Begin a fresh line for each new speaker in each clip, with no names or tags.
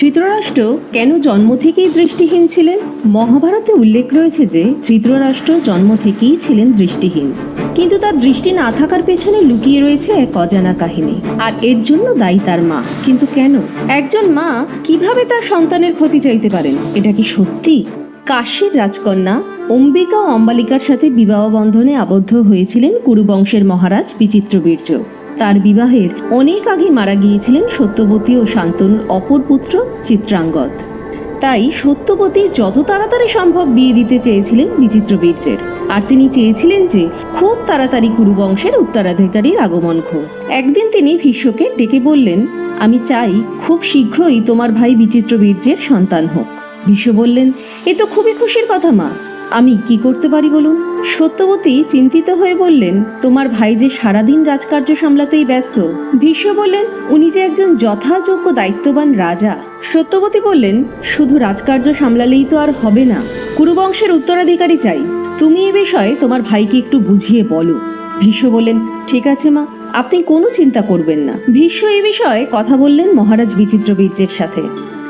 ধৃতরাষ্ট্র কেন জন্ম থেকেই দৃষ্টিহীন ছিলেন? মহাভারতে উল্লেখ রয়েছে যে ধৃতরাষ্ট্র জন্ম থেকেই ছিলেন দৃষ্টিহীন। কিন্তু তার দৃষ্টি না থাকার পেছনে লুকিয়ে রয়েছে এক অজানা কাহিনী। আর এর জন্য দায়ী তার মা। কিন্তু কেন? একজন মা কীভাবে তার সন্তানের ক্ষতি চাইতে পারেন? এটা কি সত্যি? কাশীর রাজকন্যা অম্বিকা ও অম্বালিকার সাথে বিবাহ বন্ধনে আবদ্ধ হয়েছিলেন কুরুবংশের মহারাজ বিচিত্রবীর্য। তার বিবাহের অনেক আগে মারা গিয়েছিলেন সত্যবতী ও শান্তনুর অপর পুত্র চিত্রাঙ্গদ। তাই সত্যবতী যত তাড়াতাড়ি সম্ভব বিয়ে দিতে চেয়েছিলেন বিচিত্রবীর্যের আর তিনি চেয়েছিলেন যে খুব তাড়াতাড়ি কুরুবংশের উত্তরাধিকারীর আগমন হোক একদিন তিনি ভীষ্মকে ডেকে বললেন, আমি চাই খুব শীঘ্রই তোমার ভাই বিচিত্রবীর্যের সন্তান হোক। ভীষ্ম বললেন, এ তো খুবই খুশির কথা মা। আমি কি করতে পারি বলুন? সত্যবতী চিন্তিত হয়ে বললেন, তোমার ভাই যে সারাদিন রাজকার্য সামলাতেই ব্যস্ত। ভীষ্ম বললেন, উনি যে একজন যথাযোগ্য দায়িত্ববান রাজা। সত্যবতী বললেন, শুধু রাজকার্য সামলালেই তো আর হবে না। কুরুবংশের উত্তরাধিকারী চাই। তুমি এ বিষয়ে তোমার ভাইকে একটু বুঝিয়ে বলো। ভীষ্ম বললেন, ঠিক আছে মা, আপনি কোনো চিন্তা করবেন না। ভীষ্ম এ বিষয়ে কথা বললেন মহারাজ বিচিত্র বীর্যের সাথে।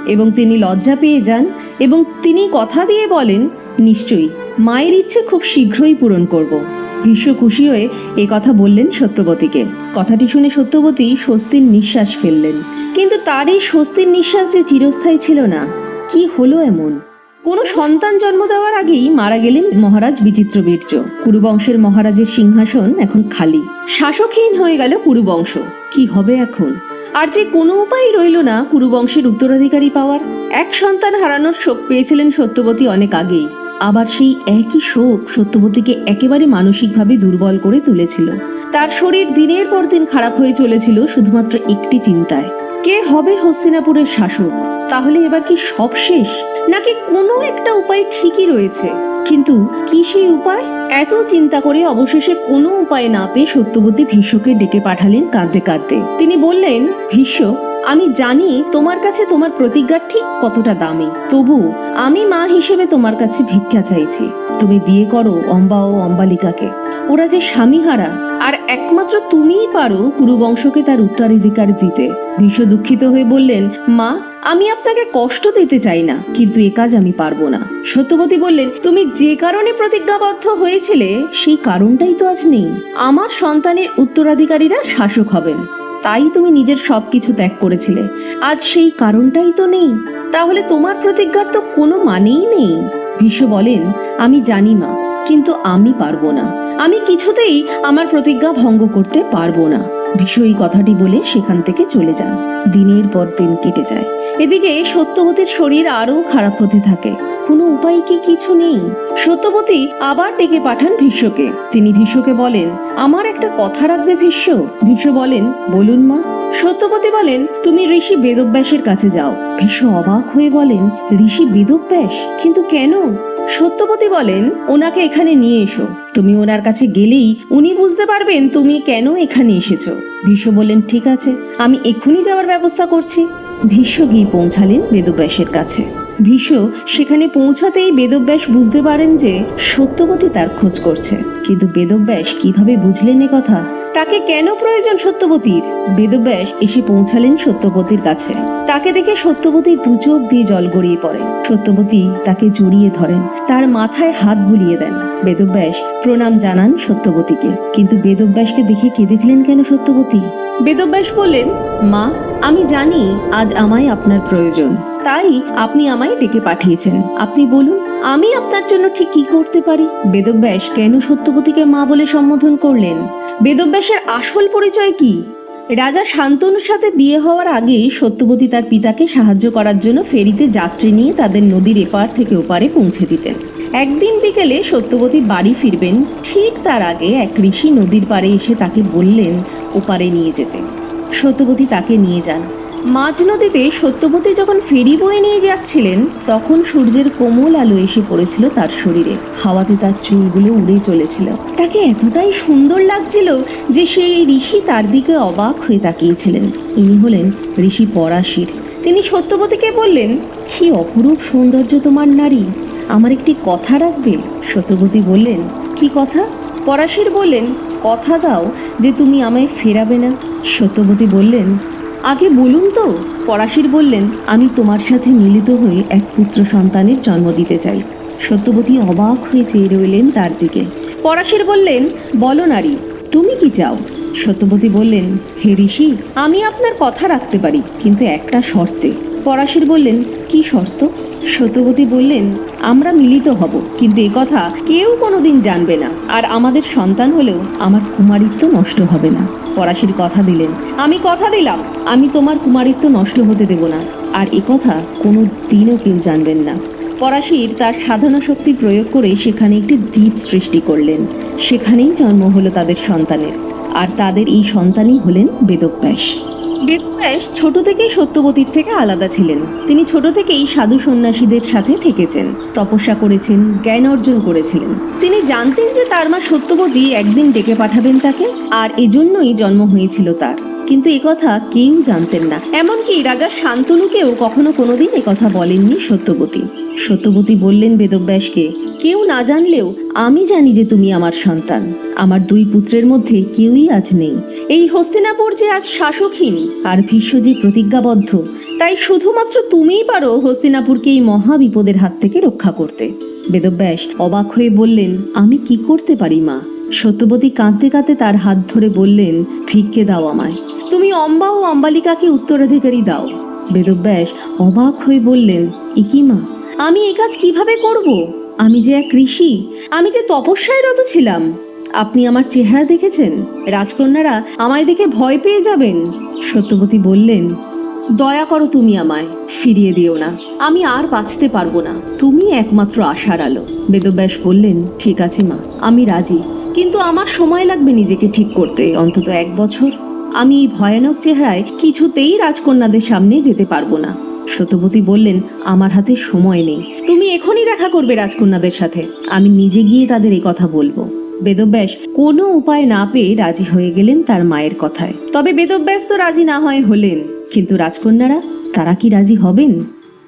এবং তিনি লজ্জা পেয়ে যান এবং তিনি কথা দিয়ে বলেন নিশ্চয়ই। মায়ের ইচ্ছে খুব শীঘ্রই পূরণ করব। ভীষ্ম খুশি হয়ে এ কথা বললেন সত্যবতীকে। কথাটি শুনে সত্যবতী স্বস্তির নিঃশ্বাস ফেললেন। কিন্তু তার এই স্বস্তির নিঃশ্বাস যে চিরস্থায়ী ছিল না, কি হলো এমন? কোনো সন্তান জন্ম দেওয়ার আগেই মারা গেলেন মহারাজ বিচিত্র বিচিত্রবীর্য কুরুবংশের মহারাজের সিংহাসন এখন খালি। শাসকহীন হয়ে গেল কুরুবংশ। কি হবে এখন? আর যে কোনো উপায় রইল না কুরুবংশের উত্তরাধিকারী পাওয়ার। এক সন্তান হারানোর শোক পেয়েছিলেন সত্যবতী অনেক আগেই। আবার সেই একই শোক সত্যবতীকে একেবারে মানসিকভাবে দুর্বল করে তুলেছিল। তার শরীর দিনের পর দিন খারাপ হয়ে চলেছিল শুধুমাত্র একটি চিন্তায়। কে হবে হস্তিনাপুরের শাসক? তাহলে এবার কি সব শেষ? নাকি কোনো একটা উপায় ঠিকই রয়েছে? কিন্তু কি সেই উপায়? এত চিন্তা করে অবশেষে কোনো উপায় না পেয়ে সত্যবতী ভীষ্মকে ডেকে পাঠালেন কাঁদতে কাঁদতে। তিনি বললেন, ভীষ্ম আমি জানি তোমার কাছে তোমার প্রতিজ্ঞা ঠিক কতটা দামি। তবু আমি মা হিসেবে তোমার কাছে ভিক্ষা চাইছি। তুমি বিয়ে করো অম্বা ও অম্বালিকাকে। ওরা যে স্বামীহারা, আর একমাত্র তুমিই পারো কুরুবংশকে তার উত্তরাধিকার দিতে। ভীষ্ম দুঃখিত হয়ে বললেন, মা, আমি আপনাকে কষ্ট দিতে চাই না, কিন্তু এ কাজ আমি পারব না। সত্যবতী বললেন, তুমি যে কারণে প্রতিজ্ঞাবদ্ধ হয়েছিলে, সেই কারণটাই তো আজ নেই। আমার সন্তানের উত্তরাধিকারীরা শাসক হবেন। তাই তুমি নিজের সবকিছু ত্যাগ করেছিলে। আজ সেই কারণটাই তো নেই। তাহলে তোমার প্রতিজ্ঞার তো কোনো মানেই নেই। ভীষ্ম বলেন, আমি জানি মা, কিন্তু আমি পারব না। আমি কিছুতেই আমার প্রতিজ্ঞা ভঙ্গ করতে পারব না। এই কথাটি বলে সেখান থেকে চলে যান। দিনের পর দিন কেটে যায়। এদিকে সত্যবতীর শরীর আরও খারাপ হতে থাকে। কোনো উপায় কি কিছু নেই? সত্যবতী আবার ডেকে পাঠান ভীষ্মকে। তিনি ভীষ্মকে বলেন, আমার একটা কথা রাখবে ভীষ্ম। ভীষ্ম বলেন, বলুন মা। সত্যবতী বলেন, তুমি ঋষি বেদব্যাসের কাছে যাও। ভীষ্ম অবাক হয়ে বলেন, ঋষি বেদব্যাস? কিন্তু কেন? সত্যবতী বলেন, ওনাকে এখানে নিয়ে এসো। তুমি ওনার কাছে গেলেই উনি বুঝতে পারবেন তুমি কেন এখানে এসেছ। ভীষ্ম বললেন, ঠিক আছে, আমি এক্ষুনি যাওয়ার ব্যবস্থা করছি। ভীষ্ম গিয়ে পৌঁছালেন বেদব্যাসের কাছে। ভীষ্ম সেখানে পৌঁছাতেই বেদব্যাস বুঝতে পারেন যে সত্যবতী তার খোঁজ করছে। কিন্তু বেদব্যাস কীভাবে বুঝলেন এ কথা? তাকে কেন প্রয়োজন সত্যবতীর? বেদব্যাস এসে পৌঁছালেন সত্যবতীর কাছে। তাকে দেখে সত্যবতীর দু চোখ দিয়ে জল গড়িয়ে পড়ে। সত্যবতী তাকে জড়িয়ে ধরেন, তার মাথায় হাত বুলিয়ে দেন। বেদব্যাস প্রণাম জানান সত্যবতীকে। কিন্তু বেদব্যাসকে দেখে কেঁদেছিলেন কেন সত্যবতী? বেদব্যাস বললেন, মা, আমি জানি আজ আমায় আপনার প্রয়োজন। তাই আপনি আমায় ডেকে পাঠিয়েছেন। আপনি বলুন, আমি আপনার জন্য ঠিক কি করতে পারি? বেদব্যাস কেন সত্যবতীকে মা বলে সম্বোধন করলেন? বেদব্যাসের আসল পরিচয় কি? রাজা শান্তনুর সাথে বিয়ে হওয়ার আগে সত্যবতী তার পিতাকে সাহায্য করার জন্য ফেরিতে যাত্রী নিয়ে তাদের নদীর এপার থেকে ওপারে পৌঁছে দিতেন। একদিন বিকেলে সত্যবতী বাড়ি ফিরবেন, ঠিক তার আগে এক ঋষি নদীর পাড়ে এসে তাকে বললেন, ওপারে নিয়ে যেতে। সত্যবতী তাকে নিয়ে যান। মাঝ নদীতে সত্যবতী যখন ফেরি বয়ে নিয়ে যাচ্ছিলেন, তখন সূর্যের কোমল আলো এসে পড়েছিল তার শরীরে। হাওয়াতে তার চুলগুলো উড়ে চলেছিল। তাকে এতটাই সুন্দর লাগছিল যে সেই ঋষি তার দিকে অবাক হয়ে তাকিয়েছিলেন। ইনি হলেন ঋষি পরাশির। তিনি সত্যবতীকে বললেন, কি অপরূপ সৌন্দর্য তোমার নারী। আমার একটি কথা রাখবে? সত্যবতী বললেন, কি কথা? পরাশির বললেন, কথা দাও যে তুমি আমায় ফেরাবে না। সত্যবতী বললেন আগে বলুন তো, পরাশির বললেন, আমি তোমার সাথে মিলিত হয়ে এক পুত্র সন্তানের জন্ম দিতে চাই। সত্যবতী অবাক হয়ে চেয়ে রইলেন তার দিকে। পরাশির বললেন, বলো নারী, তুমি কি চাও? সত্যবতী বললেন, হে ঋষি, আমি আপনার কথা রাখতে পারি, কিন্তু একটা শর্তে। পরাশির বললেন, কি শর্ত? সত্যবতী বললেন, আমরা মিলিত হব, কিন্তু এ কথা কেউ কোনোদিন জানবে না, আর আমাদের সন্তান হলেও আমার কুমারিত্ব নষ্ট হবে না। পরাশির কথা দিলেন, আমি কথা দিলাম, আমি তোমার কুমারিত্ব নষ্ট হতে দেব না, আর এ কথা কোনো দিনও কেউ জানবেন না। পরাশির তার সাধনা শক্তি প্রয়োগ করে সেখানে একটি দ্বীপ সৃষ্টি করলেন, সেখানেই জন্ম হলো তাদের সন্তানের। আর তাদের এই সন্তানই হলেন বেদব্যাস। বেদব্যাস ছোট থেকেই সত্যবতীর থেকে আলাদা ছিলেন। তিনি ছোট থেকেই সাধু সন্ন্যাসীদের সাথে থেকেছেন, তপস্যা করেছেন, জ্ঞান অর্জন করেছিলেন। তিনি জানতেন যে তার মা সত্যবতী একদিন ডেকে পাঠাবেন তাকে, আর এজন্যই জন্ম হয়েছিল তার। কিন্তু একথা কেউ জানতেন না। এমনকি রাজা শান্তনুকেও কখনো কোনোদিন একথা বলেননি সত্যবতী। সত্যবতী বললেন বেদব্যাসকে, কেউ না জানলেও আমি জানি যে তুমি আমার সন্তান। আমার দুই পুত্রের মধ্যে কেউই আজ নেই। এই হস্তিনাপুর যে আজ শাসকহীন আর ভীষ্ম যে প্রতিজ্ঞাবদ্ধ, তাই শুধুমাত্র তুমিই পারো হস্তিনাপুরকে এই মহা বিপদের হাত থেকে রক্ষা করতে। বেদব্যাস অবাক হয়ে বললেন, আমি কি করতে পারি মা? সত্যবতী কাঁদতে কাঁদতে তার হাত ধরে বললেন, ভিক্ষে দাও আমায়। তুমি অম্বা ও অম্বালিকাকে উত্তরাধিকারী দাও। বেদব্যাস অবাক হয়ে বললেন ইকি মা? আমি এ কাজ কীভাবে করব? আমি যে এক ঋষি, আমি যে তপস্যায় রত ছিলাম। আপনি আমার চেহারা দেখেছেন? রাজকন্যারা আমায় দেখে ভয় পেয়ে যাবেন। সত্যবতী বললেন, দয়া করো তুমি আমায়, ফিরিয়ে দিও না। আমি আর বাঁচতে পারব না। তুমি একমাত্র আশার আলো। বেদব্যাস বললেন, ঠিক আছে মা, আমি রাজি। কিন্তু আমার সময় লাগবে নিজেকে ঠিক করতে, অন্তত এক বছর। আমি এই ভয়ানক চেহারায় কিছুতেই রাজকন্যাদের সামনে যেতে পারব না। সত্যবতী বললেন, আমার হাতে সময় নেই। তুমি এখনই দেখা করবে রাজকন্যাদের সাথে। আমি নিজে গিয়ে তাদের এই কথা বলব। বেদব্যাস কোনো উপায় না পেয়ে রাজি হয়ে গেলেন তার মায়ের কথায়। তবে বেদব্যাস তো রাজি না হয় হলেন। কিন্তু রাজকন্যারা, তারা কি রাজি হবেন?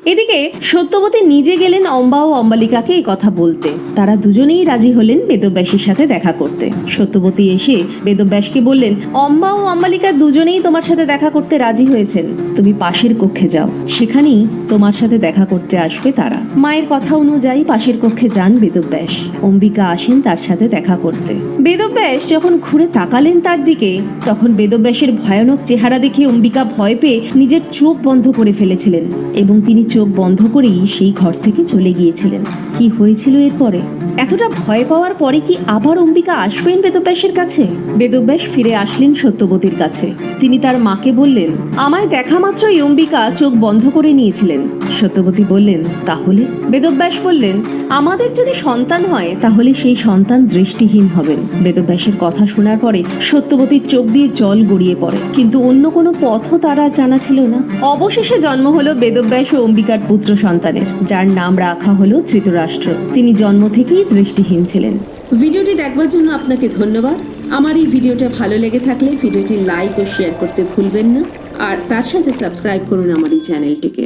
এদিকে সত্যবতী নিজে গেলেন অম্বা ও অম্বালিকাকে এই কথা বলতে। তারা দুজনেই রাজি হলেন বেদব্যাসের সাথে দেখা করতে। সত্যবতী এসে বেদব্যাসকে বললেন, অম্বা ও অম্বালিকা দুজনেই তোমার সাথে দেখা করতে রাজি হয়েছেন। তুমি পাশের কক্ষে যাও। সেখানেই তোমার সাথে দেখা করতে আসবে তারা। মায়ের কথা অনুযায়ী পাশের কক্ষে যান বেদব্যাস। অম্বিকা আসেন তার সাথে দেখা করতে। বেদব্যাস যখন ঘুরে তাকালেন তার দিকে, তখন বেদব্যাসের ভয়ানক চেহারা দেখে অম্বিকা ভয় পেয়ে নিজের চোখ বন্ধ করে ফেলেছিলেন এবং তিনি চোখ বন্ধ করেই সেই ঘর থেকে চলে গিয়েছিলেন। কি হয়েছিল এরপরে? এতটা ভয় পাওয়ার পরে কি আবার অম্বিকা আসবেন বেদব্যাসের কাছে? বেদব্যাস ফিরে আসলেন সত্যবতীর কাছে। তিনি তার মাকে বললেন, আমায় দেখা মাত্রই অম্বিকা চোখ বন্ধ করে নিয়েছিলেন। সত্যবতী বললেন, তাহলে? বেদব্যাস বললেন, আমাদের যদি সন্তান হয়, তাহলে সেই সন্তান দৃষ্টিহীন হবেন। বেদব্যাসের কথা শোনার পরে সত্যবতীর চোখ দিয়ে জল গড়িয়ে পড়ে। কিন্তু অন্য কোনো পথও তারা জানা ছিল না। অবশেষে জন্ম হলো বেদব্যাস ও অম্বিকার পুত্র সন্তানের, যার নাম রাখা হলো ধৃতরাষ্ট্র। তিনি জন্ম থেকেই দৃষ্টিহীন ছিলেন।
ভিডিওটি দেখবার জন্য আপনাকে ধন্যবাদ। আমার এই ভিডিওটা ভালো লেগে থাকলে ভিডিওটি লাইক ও শেয়ার করতে ভুলবেন না। আর তার সাথে সাবস্ক্রাইব করুন আমার এই চ্যানেলটিকে।